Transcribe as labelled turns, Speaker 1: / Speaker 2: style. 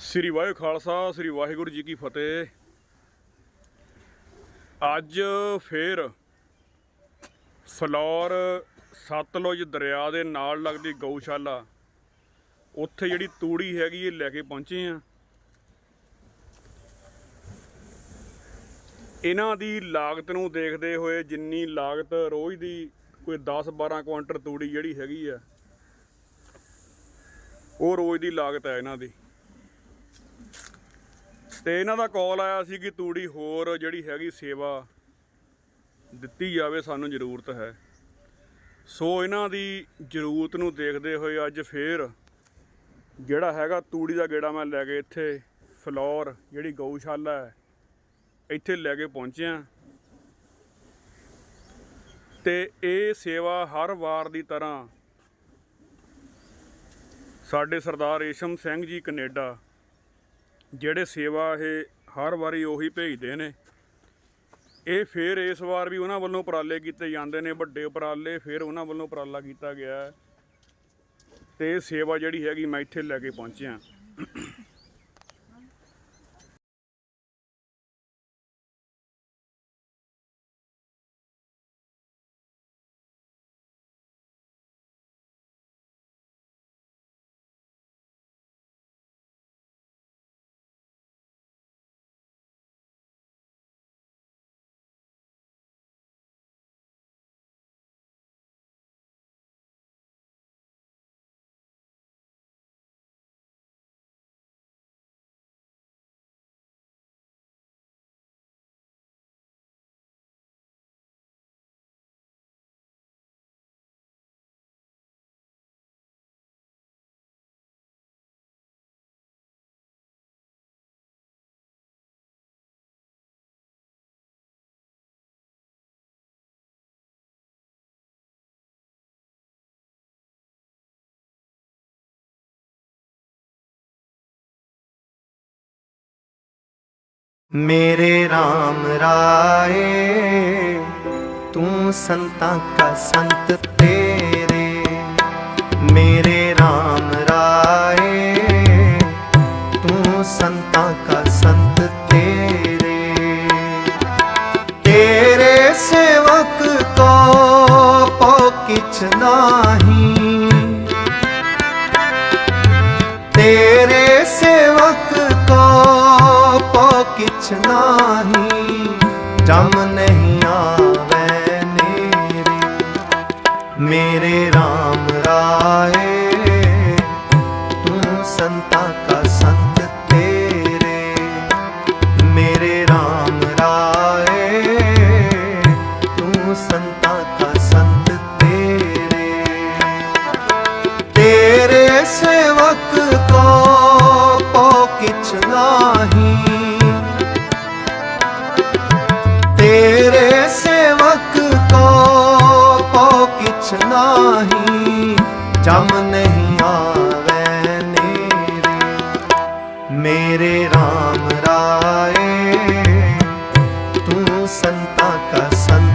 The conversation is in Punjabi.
Speaker 1: ਸ੍ਰੀ ਵਾਹਿਗੁਰੂ ਖਾਲਸਾ, ਸ੍ਰੀ ਵਾਹਿਗੁਰੂ ਜੀ ਕੀ ਫਤਿਹ। ਅੱਜ ਫੇਰ ਫਲੌਰ ਸਤਲੁਜ ਦਰਿਆ ਦੇ ਨਾਲ ਲੱਗਦੀ ਗਊਸ਼ਾਲਾ, ਉੱਥੇ ਜਿਹੜੀ ਤੂੜੀ ਹੈਗੀ ਇਹ ਲੈ ਕੇ ਪਹੁੰਚੇ ਆ ਇਹਨਾਂ ਦੀ ਲਾਗਤ ਨੂੰ ਦੇਖਦੇ ਹੋਏ ਜਿੰਨੀ ਲਾਗਤ ਰੋਜ਼ ਦੀ ਕੋਈ 10-12 ਕੁਇੰਟਲ ਤੂੜੀ ਜਿਹੜੀ ਹੈਗੀ ਆ, ਉਹ ਰੋਜ਼ ਦੀ ਲਾਗਤ ਹੈ ਇਹਨਾਂ ਦੀ। ਤੇ ਇਹਨਾਂ ਦਾ ਕਾਲ ਆਇਆ ਸੀ ਕਿ ਤੂੜੀ ਹੋਰ ਜਿਹੜੀ ਹੈਗੀ ਸੇਵਾ ਦਿੱਤੀ ਜਾਵੇ, ਸਾਨੂੰ ਜ਼ਰੂਰਤ ਹੈ। ਸੋ ਇਹਨਾਂ ਦੀ ਜ਼ਰੂਰਤ ਨੂੰ ਦੇਖਦੇ ਹੋਏ ਅੱਜ ਫੇਰ ਜਿਹੜਾ ਹੈਗਾ ਤੂੜੀ ਦਾ ਗੇੜਾ ਮੈਂ ਲੈ ਕੇ ਇੱਥੇ ਫਲੋਰ, ਜਿਹੜੀ ਗਊਸ਼ਾਲਾ ਹੈ, ਇੱਥੇ ਲੈ ਕੇ ਪਹੁੰਚਿਆ। ਤੇ ਇਹ ਸੇਵਾ ਹਰ ਵਾਰ ਦੀ ਤਰ੍ਹਾਂ ਸਾਡੇ ਸਰਦਾਰ ਏਸ਼ਮ ਸਿੰਘ ਜੀ ਕੈਨੇਡਾ ਜਿਹੜੇ ਸੇਵਾ ਇਹ ਹਰ ਵਾਰੀ ਉਹੀ ਭੇਜਦੇ ਨੇ। ਇਹ ਫਿਰ ਇਸ ਵਾਰ ਵੀ ਉਹਨਾਂ ਵੱਲੋਂ ਉਪਰਾਲੇ ਕੀਤੇ ਜਾਂਦੇ ਨੇ। ਵੱਡੇ ਉਪਰਾਲੇ ਫਿਰ ਉਹਨਾਂ ਵੱਲੋਂ ਉਪਰਾਲਾ ਕੀਤਾ ਗਿਆ ਹੈ। ਤੇ ਸੇਵਾ ਜਿਹੜੀ ਹੈਗੀ ਮੈਂ ਇੱਥੇ ਲੈ ਕੇ ਪਹੁੰਚਿਆ।
Speaker 2: ਮੇਰੇ RAM ਰਾਏ, ਤੂੰ ਸੰਤਾਂ ਕਾ ਸੰਤ ਤੇਰੇ। ਮੇਰੇ RAM ਰਾਏ, ਤੂੰ ਸੰਤਾਂ ਕਾ ਸੰਤ ਤੇਰੇ। ਤੇਰੇ ਸੇਵਕ ਕੋ ਪੋ ਕਿਛ ਨਾਸ਼ ਨਾਹੀ, ਜਮ ਨਹੀਂ ਆਵੇ ਨੇਰੇ। ਮੇਰੇ RAM ਰਾਏ, ਤੂੰ ਸੰਤਾ ਕਾ ਸੰਤ ਤੇਰੇ। ਮੇਰੇ RAM ਰਾਏ, ਤੂੰ ਸੰਤਾ ਕਾ ਸੰਤ ਤੇਰੇ। ਤੇਰੇ ਸੇਵਕ ਕੋ ਪੋ ਕਿਛ ਜਮ ਨਹੀਂ ਆਵੇ ਨੀਰੀ। ਮੇਰੇ ਰਾਮ ਰਾਏ ਤੂੰ ਸੰਤਾ ਕਾ ਸੰਤ